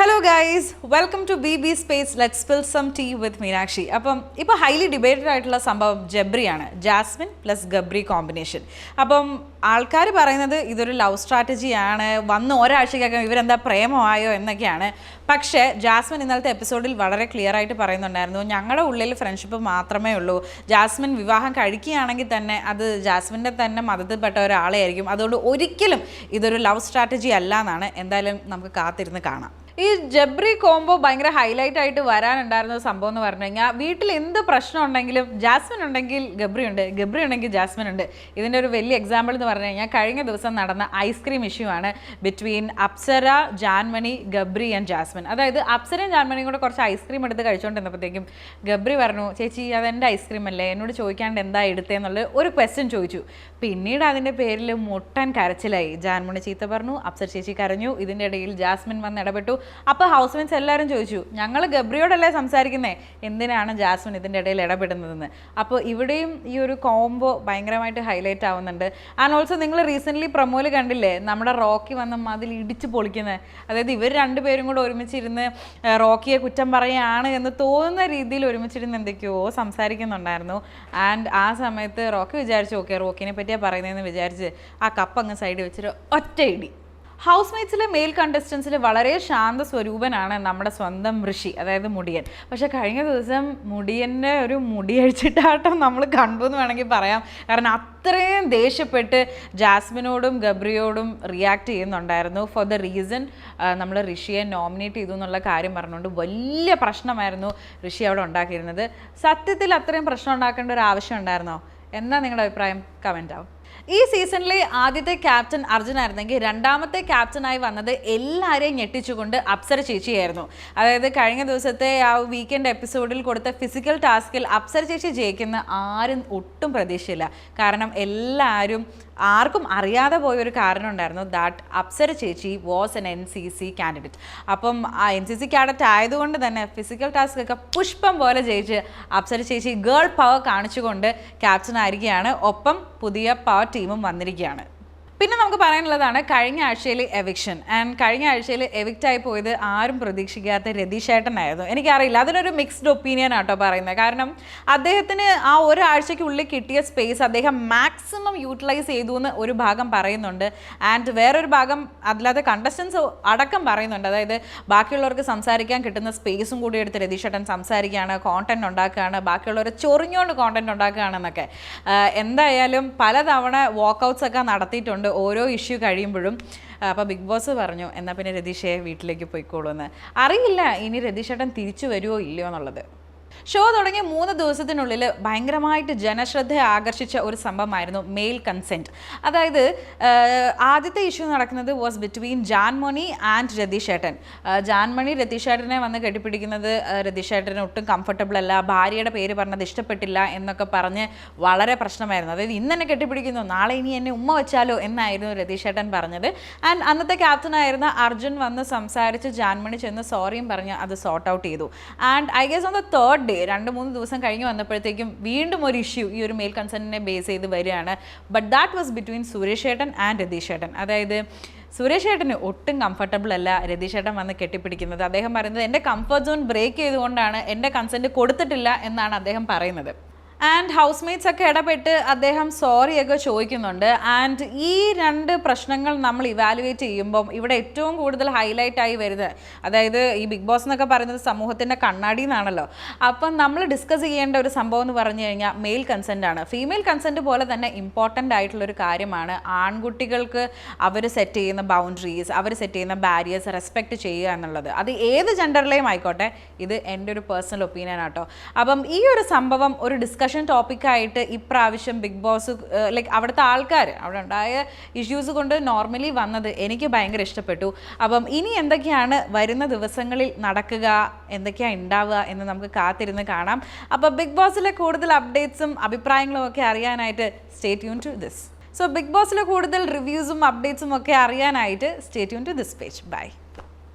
Hello guys welcome to B B space let spill some tea with Meenakshi അപ്പം ഇപ്പോൾ highly debated ആയിട്ടുള്ള സംഭവം ജബ്രിയാണ്. ജാസ്മിൻ പ്ലസ് ഗബ്രി കോമ്പിനേഷൻ അപ്പം ആൾക്കാർ പറയുന്നത് ഇതൊരു ലവ് സ്ട്രാറ്റജിയാണ് വന്ന് ഒരാഴ്ചക്കകം ഇവരെന്താ പ്രേമമായോ എന്നൊക്കെയാണ്. പക്ഷേ ജാസ്മിൻ ഇന്നലത്തെ എപ്പിസോഡിൽ വളരെ ക്ലിയർ ആയിട്ട് പറയുന്നുണ്ടായിരുന്നു. ഞങ്ങളുടെ ഉള്ളിൽ ഫ്രണ്ട്ഷിപ്പ് മാത്രമേ ഉള്ളൂ. ജാസ്മിൻ വിവാഹം കഴിക്കുകയാണെങ്കിൽ തന്നെ അത് ജാസ്മിന്റെ തന്നെ മതത്തിൽപ്പെട്ട ഒരാളെയായിരിക്കും. അതുകൊണ്ട് ഒരിക്കലും ഇതൊരു ലവ് സ്ട്രാറ്റജി അല്ല എന്നാണ് എന്തായാലും നമുക്ക് കാത്തിരുന്ന് കാണാം. ഈ ജബ്രി കോംബോ ഭയങ്കര ഹൈലൈറ്റ് ആയിട്ട് വരാനുണ്ടായിരുന്ന സംഭവം എന്ന് പറഞ്ഞു കഴിഞ്ഞാൽ വീട്ടിൽ എന്ത് പ്രശ്നം ഉണ്ടെങ്കിലും ജാസ്മിൻ ഉണ്ടെങ്കിൽ ഗബ്രി ഉണ്ട് ഗബ്രി ഉണ്ടെങ്കിൽ ജാസ്മിൻ ഉണ്ട്. ഇതിന്റെ ഒരു വലിയ എക്സാമ്പിൾ എന്ന് പറഞ്ഞു കഴിഞ്ഞാൽ കഴിഞ്ഞ ദിവസം നടന്ന ഐസ്ക്രീം ഇഷ്യൂ ആണ് ബിറ്റ്വീൻ അപ്സര ജാൻമണി ഗബ്രി ആൻഡ് ജാസ്മിൻ. അതായത് അപ്സരയും ജാൻമണിയും കൂടെ കുറച്ച് ഐസ്ക്രീം എടുത്ത് കഴിച്ചുകൊണ്ടിരുന്നപ്പോഴത്തേക്കും ഗബ്രി പറഞ്ഞു ചേച്ചി അതെന്റെ ഐസ്ക്രീം അല്ലേ? എന്നോട് ചോദിക്കാണ്ട് എന്താ എടുത്തതെന്നുള്ള ഒരു ക്വസ്റ്റ്യൻ ചോദിച്ചു. പിന്നീട് അതിന്റെ പേരിൽ മുട്ടൻ കരച്ചിലായി. ജാൻമണി ചീത്ത പറഞ്ഞു അപ്സര ചേച്ചി കരഞ്ഞു. ഇതിന്റെ ഇടയിൽ ജാസ്മിൻ വന്ന് ഇടപെട്ടു. അപ്പോൾ ഹൗസ് മെൻസ് എല്ലാവരും ചോദിച്ചു ഞങ്ങൾ ഗബ്രിയോടല്ലേ സംസാരിക്കുന്നേ? എന്തിനാണ് ജാസ്മിൻ ഇതിന്റെ ഇടയിൽ ഇടപെടുന്നതെന്ന്? അപ്പോൾ ഇവിടെയും ഈ ഒരു കോംബോ ഭയങ്കരമായിട്ട് ഹൈലൈറ്റ് ആവുന്നുണ്ട്. ആൻഡ് ഓൾസോ നിങ്ങൾ റീസെന്റ്ലി പ്രൊമോയിൽ കണ്ടില്ലേ നമ്മുടെ റോക്കി വന്ന മതിൽ ഇടിച്ച് പൊളിക്കുന്നത് അതായത് ഇവർ രണ്ടുപേരും കൂടെ ഒരുമിച്ചിരുന്ന് റോക്കിയെ കുറ്റം പറയുകയാണ് എന്ന് തോന്നുന്ന രീതിയിൽ ഒരുമിച്ചിരുന്ന് എന്തൊക്കെയോ സംസാരിക്കുന്നുണ്ടായിരുന്നു. ആൻഡ് ആ സമയത്ത് റോക്കി വിചാരിച്ചു ഓക്കെ റോക്കിനെ പറ്റിയാണ് പറയുന്നതെന്ന് വിചാരിച്ച് ആ കപ്പ് അങ്ങ് സൈഡിൽ വെച്ചിട്ട് ഒറ്റ ഇടി. ഹൗസ് മേറ്റ്സിലെ മെയിൽ കണ്ടസ്റ്റൻസിൽ വളരെ ശാന്ത സ്വരൂപനാണ് നമ്മുടെ സ്വന്തം ഋഷി അതായത് മുടിയൻ. പക്ഷെ കഴിഞ്ഞ ദിവസം മുടിയന്റെ ഒരു മുടിയഴിച്ചിട്ടാട്ടം നമ്മൾ കണ്ടു എന്ന് വേണമെങ്കിൽ പറയാം. കാരണം അത്രയും ദേഷ്യപ്പെട്ട് ജാസ്മിനോടും ഗബ്രിയോടും റിയാക്ട് ചെയ്യുന്നുണ്ടായിരുന്നു. ഫോർ ദ റീസൺ നമ്മൾ ഋഷിയെ നോമിനേറ്റ് ചെയ്തു എന്നുള്ള കാര്യം പറഞ്ഞുകൊണ്ട് വലിയ പ്രശ്നമായിരുന്നു ഋഷി അവിടെ ഉണ്ടാക്കിയിരുന്നത്. സത്യത്തിൽ അത്രയും പ്രശ്നം ഉണ്ടാക്കേണ്ട ഒരു ആവശ്യം ഉണ്ടായിരുന്നോ? എന്താ നിങ്ങളുടെ അഭിപ്രായം? കമന്റ് ആവും. ഈ സീസണിലെ ആദ്യത്തെ ക്യാപ്റ്റൻ അർജുൻ ആയിരുന്നെങ്കിൽ രണ്ടാമത്തെ ക്യാപ്റ്റനായി വന്നത് എല്ലാവരെയും ഞെട്ടിച്ചുകൊണ്ട് അപ്സര ചേച്ചിയായിരുന്നു. അതായത് കഴിഞ്ഞ ദിവസത്തെ ആ വീക്കെൻഡ് എപ്പിസോഡിൽ കൊടുത്ത ഫിസിക്കൽ ടാസ്കിൽ അപ്സര ചേച്ചി ജയിക്കുന്ന ആരും ഒട്ടും പ്രതീക്ഷയില്ല. കാരണം എല്ലാവരും ആർക്കും അറിയാതെ പോയ ഒരു കാരണം ഉണ്ടായിരുന്നു ദാറ്റ് അപ്സര ചേച്ചി was N N C C candidate അപ്പം ആ എൻ സി സി കാഡറ്റ് ആയതുകൊണ്ട് തന്നെ ഫിസിക്കൽ ടാസ്ക് ഒക്കെ പുഷ്പം പോലെ ജയിച്ച് അപ്സര ചേച്ചി ഗേൾ പവർ കാണിച്ചുകൊണ്ട് ക്യാപ്റ്റൻ ആയിരിക്കുകയാണ്. ഒപ്പം പുതിയ പവർ ടീമും വന്നിരിക്കുകയാണ്. പിന്നെ നമുക്ക് പറയാനുള്ളതാണ് കഴിഞ്ഞ ആഴ്ചയിൽ എവിക്ഷൻ ആൻഡ് കഴിഞ്ഞ ആഴ്ചയിൽ എവിക്റ്റായി പോയത് ആരും പ്രതീക്ഷിക്കാത്ത രതീഷേട്ടനായിരുന്നു എനിക്കറിയില്ല. അതിനൊരു മിക്സ്ഡ് ഒപ്പീനിയൻ ആട്ടോ പറയുന്നത്. കാരണം അദ്ദേഹത്തിന് ആ ഒരാഴ്ചയ്ക്കുള്ളിൽ കിട്ടിയ സ്പേസ് അദ്ദേഹം മാക്സിമം യൂട്ടിലൈസ് ചെയ്തു എന്ന് ഒരു ഭാഗം പറയുന്നുണ്ട്. ആൻഡ് വേറൊരു ഭാഗം അതിലകത്ത് കണ്ടസ്റ്റൻസ് അടക്കം പറയുന്നുണ്ട്. അതായത് ബാക്കിയുള്ളവർക്ക് സംസാരിക്കാൻ കിട്ടുന്ന സ്പേസും കൂടി എടുത്ത് രതീഷേട്ടൻ സംസാരിക്കുകയാണ് കോണ്ടന്റ് ഉണ്ടാക്കുകയാണ് ബാക്കിയുള്ളവരെ ചൊറിഞ്ഞുകൊണ്ട് കോണ്ടന്റ് ഉണ്ടാക്കുകയാണെന്നൊക്കെ. എന്തായാലും പലതവണ വാക്കൗട്ട്സ് ഒക്കെ നടത്തിയിട്ടുണ്ട്. ഓരോ ഇഷ്യൂ കഴിയുമ്പോഴും അപ്പോൾ ബിഗ് ബോസ് പറഞ്ഞു എന്നാൽ പിന്നെ രതീഷയെ വീട്ടിലേക്ക് പോയിക്കോളൂ എന്ന് അറിയില്ല ഇനി രതീഷേട്ടൻ തിരിച്ചു വരുമോ ഇല്ലയോ എന്നുള്ളത്. ഷോ തുടങ്ങിയ മൂന്ന് ദിവസത്തിനുള്ളിൽ ഭയങ്കരമായിട്ട് ജനശ്രദ്ധ ആകർഷിച്ച ഒരു സംഭവമായിരുന്നു മെയിൽ കൺസെന്റ് അതായത് ആദ്യത്തെ ഇഷ്യൂ നടക്കുന്നത് വാസ് ബിറ്റ്വീൻ ജാൻമണി ആൻഡ് രതീഷേട്ടൻ. ജാൻമണി രതീഷേട്ടനെ വന്ന് കെട്ടിപ്പിടിക്കുന്നത് രതീഷേട്ടന് ഒട്ടും കംഫർട്ടബിൾ അല്ല ഭാര്യയുടെ പേര് പറഞ്ഞത് ഇഷ്ടപ്പെട്ടില്ല എന്നൊക്കെ പറഞ്ഞ് വളരെ പ്രശ്നമായിരുന്നു. അതായത് ഇന്നെന്നെ കെട്ടിപ്പിടിക്കുന്നു നാളെ ഇനി എന്നെ ഉമ്മ വെച്ചാലോ എന്നായിരുന്നു രതീഷേട്ടൻ പറഞ്ഞത്. ആൻഡ് അന്നത്തെ ക്യാപ്റ്റനായിരുന്ന അർജുൻ വന്ന് സംസാരിച്ച് ജാൻമണി ചെന്ന് സോറിയും പറഞ്ഞ് അത് സോർട്ട് ഔട്ട് ചെയ്തു. And I guess on the third day രണ്ട് മൂന്ന് ദിവസം കഴിഞ്ഞ് വന്നപ്പോഴത്തേക്കും വീണ്ടും ഒരു ഇഷ്യൂ ഈ ഒരു മെയിൽ കൺസേണിനെ ബേസ് ചെയ്ത് വരികയാണ്. But that was between Suresh ഏട്ടൻ ആൻഡ് രതീഷ് ഏട്ടൻ. അതായത് സുരേഷ് ഏട്ടന് ഒട്ടും കംഫർട്ടബിൾ അല്ല രതീഷ് ഏട്ടൻ വന്ന് കെട്ടിപ്പിടിക്കുന്നത്. അദ്ദേഹം പറയുന്നത് എന്റെ കംഫർട്ട് സോൺ ബ്രേക്ക് ചെയ്തുകൊണ്ടാണ് എന്റെ കൺസെന്റ് കൊടുത്തിട്ടില്ല എന്നാണ് അദ്ദേഹം പറയുന്നത്. ആൻഡ് ഹൗസ് മേറ്റ്സ് ഒക്കെ ഇടപെട്ട് അദ്ദേഹം സോറിയൊക്കെ ചോദിക്കുന്നുണ്ട്. ആൻഡ് ഈ രണ്ട് പ്രശ്നങ്ങൾ നമ്മൾ ഇവാലുവേറ്റ് ചെയ്യുമ്പം ഇവിടെ ഏറ്റവും കൂടുതൽ ഹൈലൈറ്റ് ആയി വരുന്നത് അതായത് ഈ ബിഗ് ബോസ് എന്നൊക്കെ പറയുന്നത് സമൂഹത്തിന്റെ കണ്ണാടി എന്നാണല്ലോ. അപ്പം നമ്മൾ ഡിസ്കസ് ചെയ്യേണ്ട ഒരു സംഭവം എന്ന് പറഞ്ഞു കഴിഞ്ഞാൽ മെയിൽ കൺസെന്റ് ആണ്. ഫീമെയിൽ കൺസെന്റ് പോലെ തന്നെ ഇമ്പോർട്ടന്റ് ആയിട്ടുള്ളൊരു കാര്യമാണ് ആൺകുട്ടികൾക്ക് അവർ സെറ്റ് ചെയ്യുന്ന ബൗണ്ടറീസ് അവർ സെറ്റ് ചെയ്യുന്ന ബാരിയേഴ്സ് റെസ്പെക്റ്റ് ചെയ്യുക എന്നുള്ളത്. അത് ഏത് ജെൻഡറിലെയും ആയിക്കോട്ടെ ഇത് എന്റെ ഒരു പേഴ്സണൽ ഒപ്പീനിയൻ ആട്ടോ അപ്പം ഈ ഒരു സംഭവം ഒരു ഡിസ്കഷൻ ടോപ്പിക്കായിട്ട് ഇപ്രാവശ്യം ബിഗ് ബോസ് ലൈക്ക് അവിടുത്തെ ആൾക്കാർ അവിടെ ഉണ്ടായ ഇഷ്യൂസ് കൊണ്ട് നോർമലി വന്നത് എനിക്ക് ഭയങ്കര ഇഷ്ടപ്പെട്ടു. അപ്പം ഇനി എന്തൊക്കെയാണ് വരുന്ന ദിവസങ്ങളിൽ നടക്കുക എന്തൊക്കെയാണ് ഉണ്ടാവുക എന്ന് നമുക്ക് കാത്തിരുന്ന് കാണാം. അപ്പോൾ ബിഗ് ബോസിലെ കൂടുതൽ അപ്ഡേറ്റ്സും അഭിപ്രായങ്ങളും ഒക്കെ അറിയാനായിട്ട് stay tune to this so big ബോസിലെ കൂടുതൽ റിവ്യൂസും അപ്ഡേറ്റ്സും ഒക്കെ അറിയാനായിട്ട് stay tune to this page bye